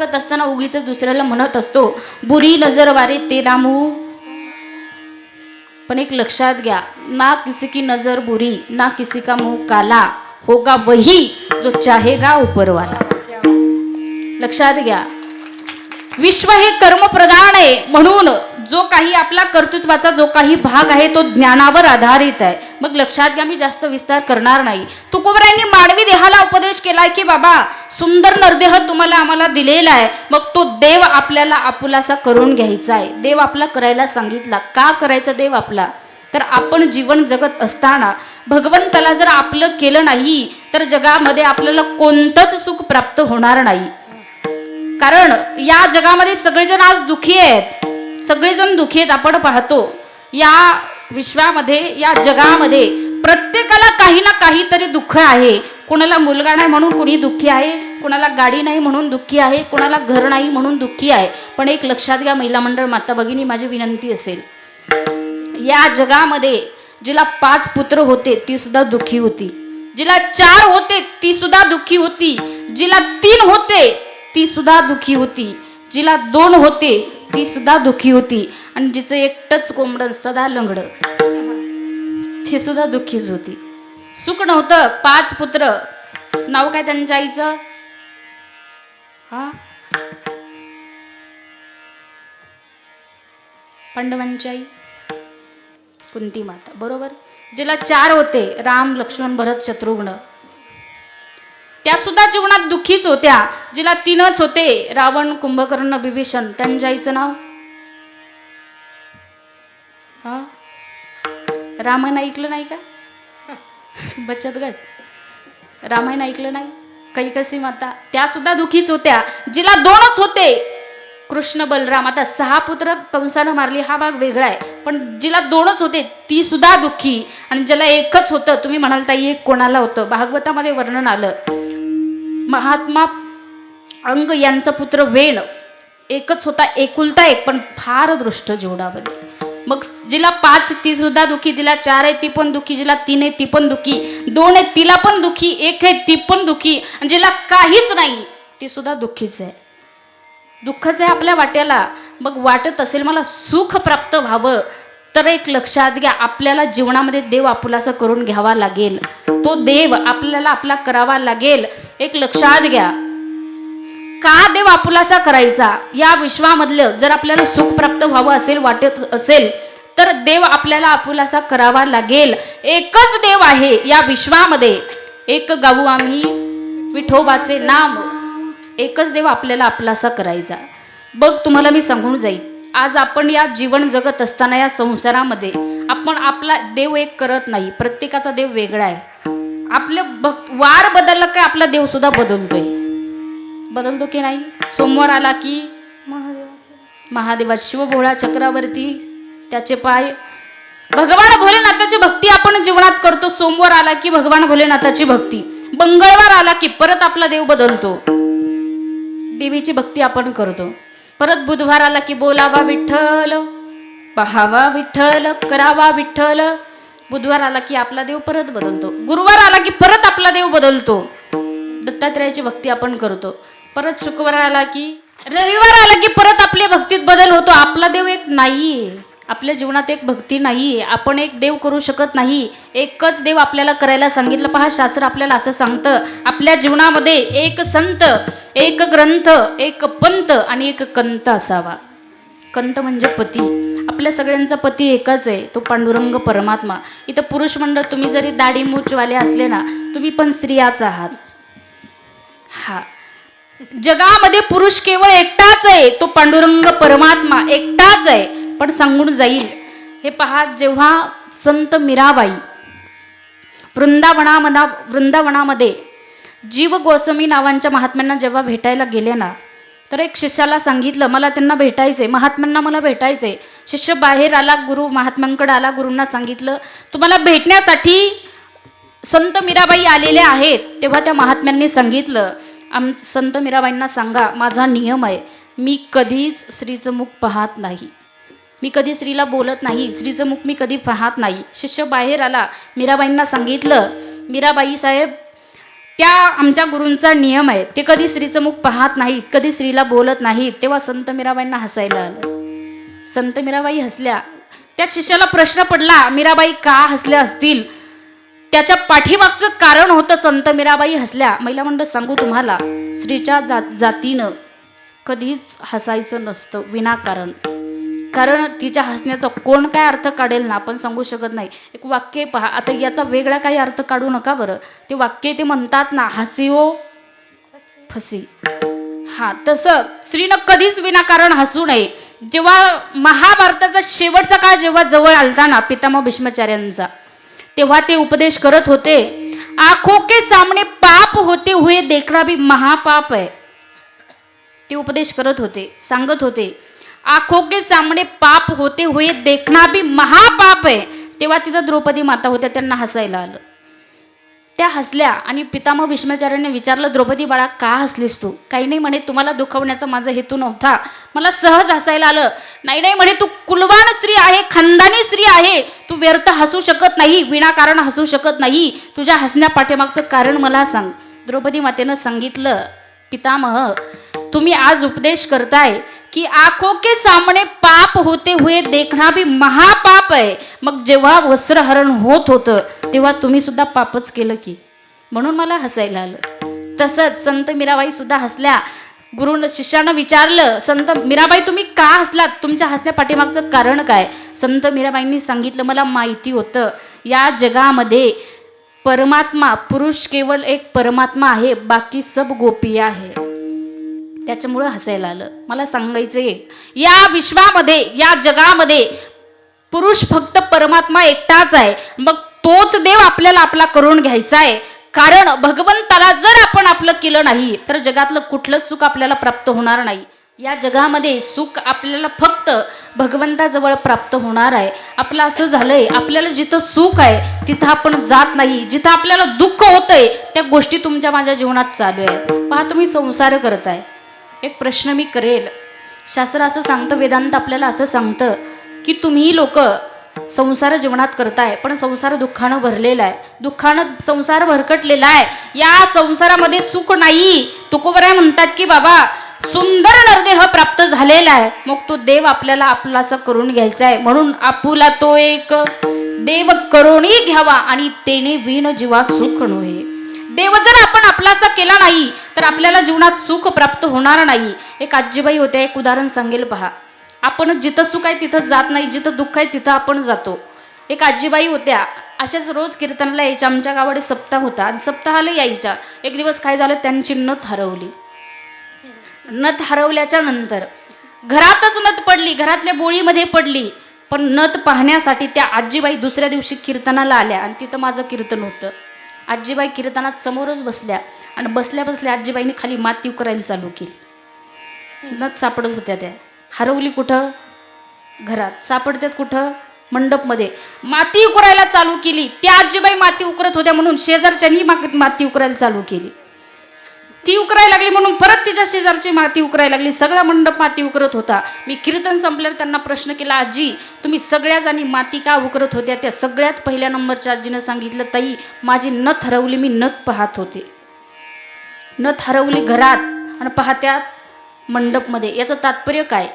जगत असताना उगीच दुसऱ्याला म्हणत असतो बुरी नजर वारे ते रामू. पण एक लक्षात घ्या ना किसी की नजर बुरी ना किसी का मुह काला होगा वही जो चाहेगा उपरवाला लक्षात घ्या विश्व हे कर्मप्रधान आहे म्हणून जो काही आपला कर्तृत्वाचा जो काही भाग आहे तो ज्ञानावर आधारित आहे. मग लक्षात घ्या मी जास्त विस्तार करणार नाही. तुकोबरायांनी मानवी देहाला उपदेश केलाय की बाबा सुंदर नरदेह तुम्हाला आम्हाला दिलेला आहे. मग तो देव आपल्याला आपुलासा करून घ्यायचा आहे. देव आपला करायला सांगितला. का करायचा देव आपला? तर आपण जीवन जगत असताना भगवंताला जर आपलं केलं नाही तर जगामध्ये आपल्याला कोणतंच सुख प्राप्त होणार नाही. कारण या जगामध्ये सगळेजण आज दुखी आहेत. सगळेजण दुखी आहेत आपण पाहतो. या विश्वामध्ये या जगामध्ये प्रत्येकाला काही ना काहीतरी दुःख आहे. कोणाला मुलगा नाही म्हणून कोणी दुःखी आहे कोणाला गाडी नाही म्हणून दुःखी आहे कोणाला घर नाही म्हणून दुःखी आहे. पण एक लक्षात घ्या महिला मंडळ माता भगिनी माझी विनंती असेल. या जगामध्ये जिला पाच पुत्र होते ती सुद्धा दुःखी होती. जिला चार होते ती सुद्धा दुःखी होती. जिला तीन होते ती सुद्धा दुःखी होती. जिला दोन होते ती सुद्धा दुःखी होती. आणि जिचं एकटंच कोंबडं सदा लंगड. ती सुद्धा दुःखीच होती. सुख नव्हतं. पाच पुत्र. नाव काय त्यांच्या आईचं? हा? पांडवांची आई? कुंती माता. बरोबर? जिला चार होते. राम लक्ष्मण भरत शत्रुघ्न. त्या सुद्धा जीवनात दुःखीच होत्या. जिला तीनच होते रावण कुंभकर्ण बिभीषण त्यांच्या आईचं नाव? हा? रामायण ऐकलं नाही का? बचत गट. रामायण ऐकलं नाही? कैकसी माता. त्या सुद्धा दुःखीच होत्या. जिला दोनच होते. कृष्ण बलराम. आता सहा पुत्र कंसानं मारली हा भाग वेगळा आहे. पण जिला दोनच होते ती सुद्धा दुःखी. आणि ज्याला एकच होतं तुम्ही म्हणाल ताई एक कोणाला होतं? भागवतामध्ये वर्णन आलं. महात्मा अंग यांचा पुत्र वेण एकच होता एकुलता एक पण फार दृष्ट जेवढामध्ये मग जिला पाच ती सुद्धा दुखी तिला चार आहे ती पण दुखी जिला तीन आहे ती पण दुखी दोन आहे तिला पण दुखी एक आहे ती पण दुखी आणि जिला काहीच नाही ती सुद्धा दुःखीच आहे. दुःखच आहे आपल्या वाट्याला. मग वाटत असेल मला सुख प्राप्त व्हावं तर एक लक्षात घ्या आपल्याला जीवनामध्ये देव आपुलासा करून घ्यावा लागेल. तो देव आपल्याला आपला करावा लागेल. एक लक्षात घ्या. का देव आपुलासा करायचा? या विश्वामधलं जर आपल्याला सुख प्राप्त व्हावं असेल वाटत असेल तर देव आपल्याला आपुलासा करावा लागेल. एकच देव आहे या विश्वामध्ये. एक गाऊ आम्ही विठोबाचे नाम. एकच देव आपल्याला आपलासा करायचा. बघ तुम्हाला मी सांगून जाईल आज आपण या जीवन जगत असताना या संसारामध्ये आपण आपला देव एक करत नाही. प्रत्येकाचा देव वेगळा आहे. आपलं भक्त वार बदलला काय आपला देव सुद्धा बदलतोय. बदलतो की नाही? सोमवार आला की महादेवा शिवभोळा चक्रावरती त्याचे पाय भगवान भोलेनाथाची भक्ती आपण जीवनात करतो. सोमवार आला की भगवान भोलेनाथाची भक्ती. मंगळवार आला की परत आपला देव बदलतो. देवीची भक्ती आपण करतो. परत बुधवार आला की बोलावा विठ्ठल पहावा विठ्ठल करावा विठ्ठल बुधवार आला की आपला देव परत बदलतो. गुरुवार आला की परत आपला देव बदलतो. दत्तात्रयाची भक्ती आपण करतो. परत शुक्रवार आला की रविवार आला की परत आपल्या भक्तीत बदल होतो. आपला देव एक नाहीये. आपल्या जीवनात एक भक्ती नाहीये. आपण एक देव करू शकत नाही. एकच देव आपल्याला करायला सांगितलं. पहा शास्त्र आपल्याला असं सांगतं. आपल्या जीवनामध्ये एक संत एक ग्रंथ एक पंत आणि एक कंत असावा. कंत म्हणजे पती. आपल्या सगळ्यांचा पती एकच आहे तो पांडुरंग परमात्मा. इथं पुरुष मंडळ तुम्ही जरी दाढी मूचवाले असले ना तुम्ही पण स्त्रियाच आहात. हा. जगामध्ये पुरुष केवळ एकटाच आहे तो पांडुरंग परमात्मा एकटाच आहे पण सांगून जाईल. हे पहा जेव्हा संत मीराबाई वृंदावनामधा वृंदावनामध्ये जीव गोस्वामी नावांच्या महात्म्यांना जेव्हा भेटायला गेले ना तर एक शिष्याला सांगितलं मला त्यांना भेटायचंय महात्म्यांना मला भेटायचंय. शिष्य बाहेर आला गुरु महात्म्यांकडे आला गुरूंना सांगितलं तुम्हाला भेटण्यासाठी संत मीराबाई आलेल्या आहेत. तेव्हा त्या महात्म्यांनी सांगितलं आम संत मीराबाईंना सांगा माझा नियम आहे मी कधीच स्त्रीचं मुख पाहत नाही. मी कधी स्त्रीला बोलत नाही स्त्रीचं मुख मी कधी पाहत नाही. शिष्य बाहेर आला मीराबाईंना सांगितलं मीराबाई साहेब त्या आमच्या गुरूंचा नियम आहे ते कधी स्त्रीचं मुख पाहत नाहीत कधी स्त्रीला बोलत नाहीत तेव्हा संत मीराबाईंना हसायला आलं. संत मीराबाई हसल्या. त्या शिष्याला प्रश्न पडला मीराबाई का हसल्या असतील? त्याच्या पाठीमागचं कारण होतं संत मीराबाई हसल्या. महिला मंडळ सांगू तुम्हाला स्त्रीच्या जा जातीनं कधीच हसायचं नसतं विनाकारण. कारण तिच्या हसण्याचा कोण काय अर्थ काढेल ना आपण सांगू शकत नाही. एक वाक्य पहा. आता याचा वेगळा काही अर्थ काढू नका बरं. ते वाक्य ते म्हणतात ना हसिओ फसी. हा तसं स्त्रीनं कधीच विनाकारण हसू नये. जेव्हा महाभारताचा शेवटचा काळ जेव्हा जवळ आलता ना पितामह भीष्माचार्यांचा तेव्हा ते उपदेश करत होते आखो के सामने पाप होते हुए देखना भी महापाप आहे ते उपदेश करत होते सांगत होते आंखों के सामने पाप होते हुए देखना भी महापाप आहे तेव्हा तिथं द्रौपदी माता होत्या त्यांना हसायला आलं. त्या हसल्या आणि पितामह भीष्माचार्याने विचारलं द्रौपदी बाळा का हसलीस तू? काही नाही म्हणे तुम्हाला दुखवण्याचा माझा हेतू नव्हता. मला सहज हसायला आलं. नाही नाही म्हणे तू कुलवान स्त्री आहे खानदानी स्त्री आहे. तू व्यर्थ हसू शकत नाही विनाकारण हसू शकत नाही. तुझ्या हसण्या पाठीमागचं कारण मला सांग. द्रौपदी मातेनं सांगितलं पितामह तुम्ही आज उपदेश करताय. की आंखों के सामने पाप होते हुए देखना भी महापाप आहे. मग जेव्हा वस्त्रहरण होत होतं तेव्हा तुम्ही सुद्धा पापच केलं की. म्हणून मला हसायला आलं. तसंच संत मीराबाई सुद्धा हसल्या. गुरुनं शिष्यानं विचारलं संत मीराबाई तुम्ही का हसलात? तुमच्या हसल्या पाठीमागचं कारण काय? संत मीराबाईंनी सांगितलं मला माहिती होतं. या जगामध्ये परमात्मा पुरुष केवळ एक परमात्मा आहे बाकी सब गोपीय आहे. त्याच्यामुळं हसायला आलं. मला सांगायचं या विश्वामध्ये या जगामध्ये पुरुष फक्त परमात्मा एकटाच आहे. मग तोच देव आपल्याला आपला करून घ्यायचा आहे. कारण भगवंताला जर आपण आपलं केलं नाही तर जगातलं कुठलंच सुख आपल्याला प्राप्त होणार नाही. या जगामध्ये सुख आपल्याला फक्त भगवंताजवळ प्राप्त होणार आहे. आपलं असं झालंय आपल्याला जिथं सुख आहे तिथं आपण जात नाही. जिथं आपल्याला दुःख होतंय त्या गोष्टी तुमच्या माझ्या जीवनात चालू आहेत. पहा तुम्ही संसार करताय. एक प्रश्न मी करेल. शास्त्र असं सांगतं वेदांत आपल्याला असं सांगतं की तुम्ही लोक संसार जीवनात करताय पण संसार दुःखानं भरलेला आहे. दुःखानं संसार भरकटलेला आहे. या संसारामध्ये सुख नाही. तुकोबराय म्हणतात की बाबा सुंदर नरदेह प्राप्त झालेला आहे. मग तो देव आपल्याला आपलासा करून घ्यायचा आहे. म्हणून आपुला तो एक देव करोणी घ्यावा आणि तेने विण जीवा सुख नव्हे देव जर आपण आपलासा केला नाही तर आपल्याला जीवनात सुख प्राप्त होणार नाही. एक आजीबाई होत्या एक उदाहरण सांगेल पहा. आपण जिथं सुख आहे तिथं जात नाही जिथं दुःख आहे तिथं आपण जातो. एक आजीबाई होत्या अशाच रोज कीर्तनाला यायच्या आमच्या गावाकडे सप्ताह होता आणि सप्ताहाला यायच्या. एक दिवस काय झालं त्यांची नथ हरवली. नथ हरवल्याच्या नंतर घरातच नथ पडली घरातल्या बोळीमध्ये पडली पण नथ पाहण्यासाठी त्या आजीबाई दुसऱ्या दिवशी कीर्तनाला आल्या आणि तिथं माझं कीर्तन होतं. आजीबाई कीर्तनात समोरच बसल्या. आणि बसल्या बसल्या आजीबाईने खाली माती उकरायला चालू केली. नच सापडत होत्या त्या. हरवली कुठं? घरात. सापडतात कुठं? मंडपमध्ये. माती उकरायला चालू केली. त्या आजीबाई माती उकरत होत्या म्हणून शेजारच्यांनी माती उकरायला चालू केली. ती उकरायला लागली म्हणून परत तिच्या शेजारची माती उकरायला लागली. सगळा मंडप माती उकरत होता. मी कीर्तन संपल्यावर त्यांना प्रश्न केला आजी तुम्ही सगळ्याच आणि माती का उकरत होत्या? त्या सगळ्यात पहिल्या नंबरच्या आजीनं सांगितलं ताई माझी नथ हरवली मी नथ पाहत होते. नथ हरवली घरात आणि पाहत्यात मंडपमध्ये. याचं तात्पर्य काय?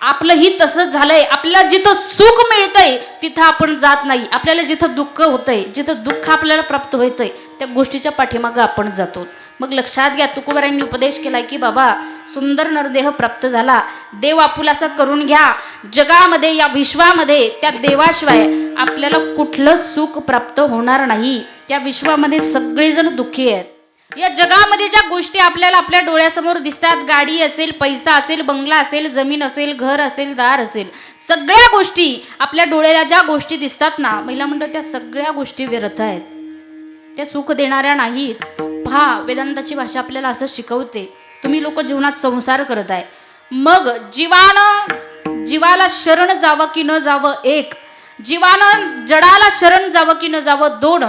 आपलंही तसंच झालंय. आपल्याला जिथं सुख मिळतंय तिथं आपण जात नाही. आपल्याला जिथं दुःख होतंय जिथं दुःख आपल्याला प्राप्त होतंय त्या गोष्टीच्या पाठीमागं आपण जातो. मग लक्षात घ्या तुकोबारांनी उपदेश केला की बाबा सुंदर नरदेह प्राप्त झाला. देव आपुलासा करून घ्या. जगामध्ये या विश्वामध्ये त्या देवाशिवाय आपल्याला कुठलं सुख प्राप्त होणार नाही. त्या विश्वामध्ये सगळेजण दुःखी आहेत. या जगामध्ये ज्या गोष्टी आपल्याला आपल्या डोळ्यासमोर दिसतात गाडी असेल पैसा असेल बंगला असेल जमीन असेल घर असेल दार असेल सगळ्या गोष्टी आपल्या डोळ्याला ज्या गोष्टी दिसतात ना महिला मंडळ त्या सगळ्या गोष्टी व्यर्थ आहेत. त्या सुख देणाऱ्या नाहीत. पहा वेदांताची भाषा आपल्याला असं शिकवते. तुम्ही लोक जीवनात संसार करत आहे मग जीवानं जीवाला शरण जावं की न जावं एक. जीवानं जडाला शरण जावं की न जावं दोन.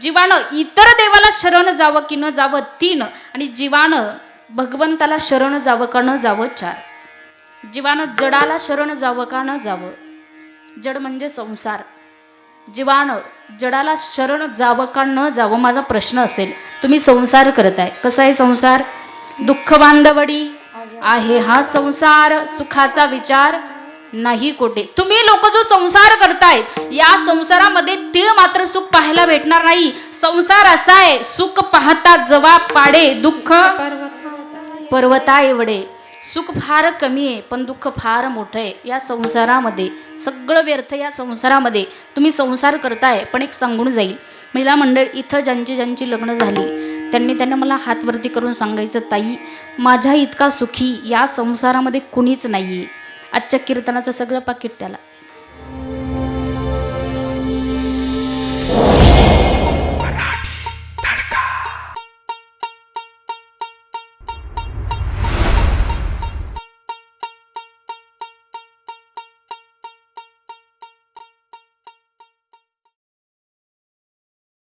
जीवानं इतर देवाला शरण जावं की न जावं तीन. आणि जीवानं भगवंताला शरण जावं का न जावं चार. जीवानं जडाला शरण जावं का न जावं? जड म्हणजे संसार. जीवानं जडाला शरण जावं का न जावं माझा प्रश्न असेल. तुम्ही संसार करत आहे. कसा आहे संसार? दुःख बांधवडी आहे हा संसार. सुखाचा विचार नाही कोठे. तुम्ही लोक जो संसार करतायत या संसारामध्ये तीळ मात्र सुख पाहायला भेटणार नाही. संसार असा आहे सुख पाहता जवा पाडे दुःख पर्वता एवढे सुख फार कमी आहे पण दुःख फार मोठं आहे. या संसारामध्ये सगळं व्यर्थ या संसारामध्ये तुम्ही संसार करताय पण एक सांगून जाईल. महिला मंडळ इथं ज्यांची ज्यांची लग्न झाली त्यांनी त्यांना मला हातवरती करून सांगायचं ताई माझ्या इतका सुखी या संसारामध्ये कुणीच नाही आहे आजच्या कीर्तनाचं सगळं पाकिट त्याला.